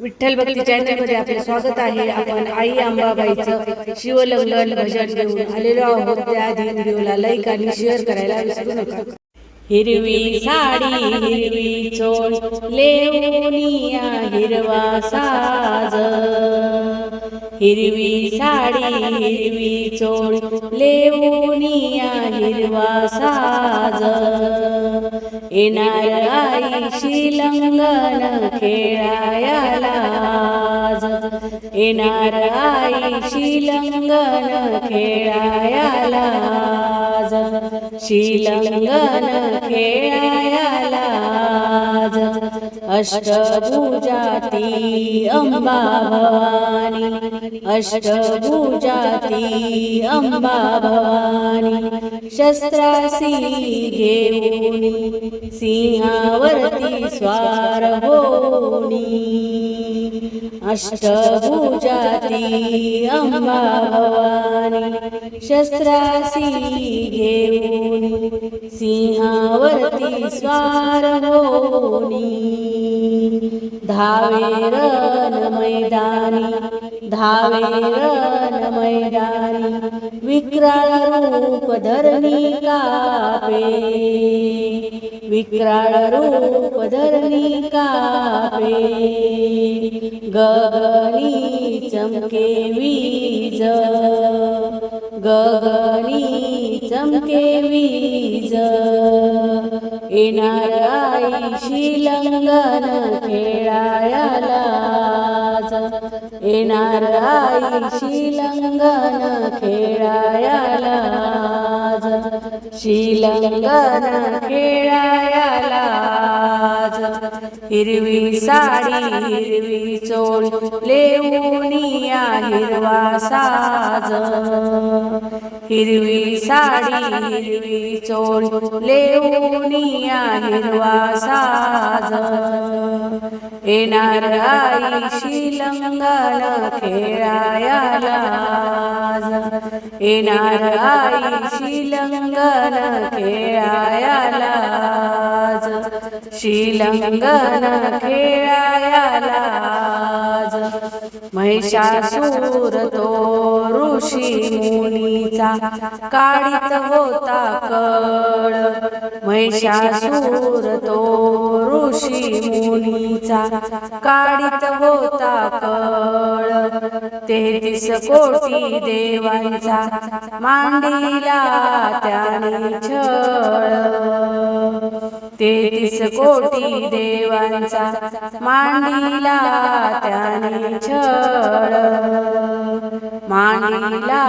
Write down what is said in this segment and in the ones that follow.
विठ्ठल भक्ती चॅनलमध्ये आपले स्वागत आहे. आपण आई अंबाबाईचं शिवलंगन भजन घेऊन आलेलो आहोत. त्याआधी व्हिडिओला लाईक आणि शेअर करायला विसरू नका. हिरवी साडी हिरवी चोळ लेवनिया हिरवा साज. हिरवी साडी हिरवी चोळ. लेवनिया हिरवा साज. येणार आई शिलंगन खेळायला आज. येणार आई शिलंगन खेळायालाज शिलंगन खेळायला आज. अष्टभुजाती अंबा भवानी अष्टभुजाती अंबा शस्त्रासी घेऊनी सिंहावरती स्वार होणी अष्टभुजाती अंबावानी शस्त्रासी घेऊन सिंहावरती स्वार होणी धावे रण मैदानी धावे रण मैदानी विक्राळ रूप धरणी कापे। विक्राळ रूप धरणी कापे। गगनी चमके वीज। गगनी चमके वीज। येणार आई शिलंगन खेळायला येणार आई शिलंगन खेळायला शिलंगन खेळायला हिरवी साडी हिरवी चोळ लेऊनिया हिरवा साज. हिरवी साडी हिरवी चोळ लेऊनिया हिरवा साज. येणार आई शिलंगन खेळायला येणार आई शिलंगन खेळायालाज शिलंगन खेळायालाज महिषासूर तो ऋषी मुनीचा काढीत होता कळ. महिषासूर तो ऋषी मुनीचा काढीत होता कळ. तेहतीस कोटी देवांचा मांडीला त्याने छळ. तेहतीस कोटी देवांचा मांडीला त्याने छळ. मांडीला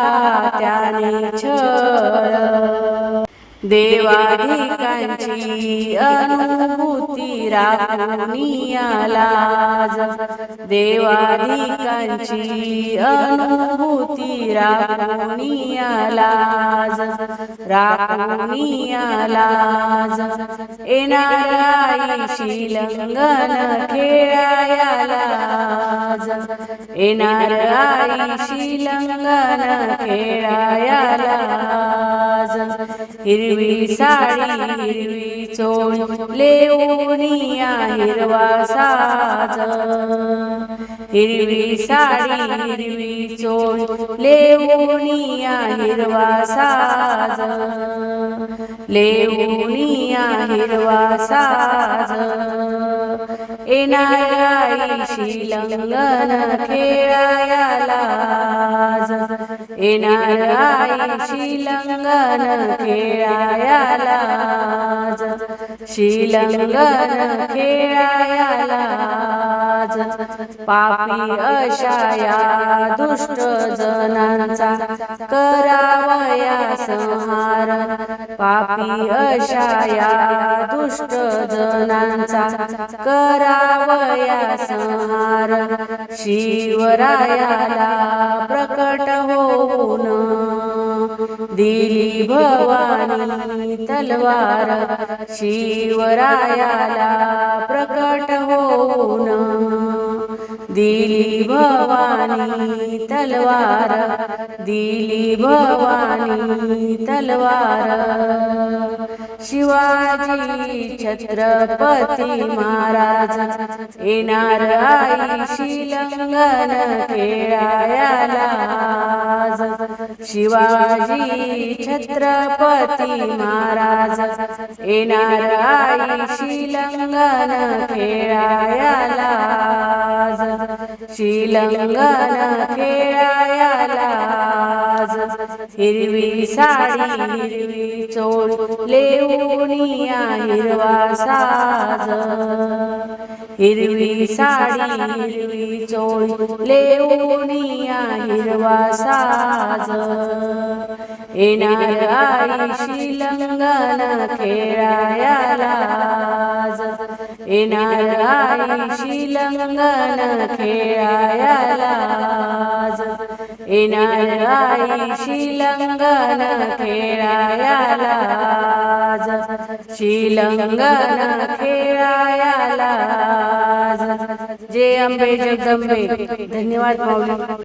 त्याने छळ. देवाधिकांची अनुभूती राखुनियालाज देवाधिकांची अनुभूती राखुनियालाज राखुनियालाज येणार आई शिलंगन खेळायलाज येणार आई शिलंगन खेळायलाज हिरवी साडी हिरवी चोळ लेऊनिया हिरवा साज हिरवी साडी हिरवी चोळ लेऊनिया हिरवा साज लेऊनिया हिरवा साज येणार आई शिलंगन खेळायला येणार आई शिलंगन खेळायला शिलंगन खेळायला पापी अशाया दुष्ट जनांचा करावया संहार पापी अशाया दुष्ट जनांचा करावया संहार. शिवरायाला प्रकट होऊन दिली भवानी तलवार. शिवरायाला प्रकट होऊन दिली भवानी तलवार दिली भवानी तलवार। शिवाजी छत्रपती महाराज. येणार आई शिलंगन खेळायला शिवाजी छत्रपती महाराज. येणार आई शिलंगन खेळायला आज. शिलंगन खेळायला हिरवी साडी हिरवी चोळ लेऊनिया हिरवा साज हिरवी साडी हिरवी चोळ लेऊनिया हिरवा साज येणार आई शिलंगन खेळायला. येणाराईशी लंगन खेळायालाज येणाराईशी लंगन खेळायालाज शिलंगन खेळायालाज जे शिलंगन अंबे जगदंबे धन्यवाद माऊली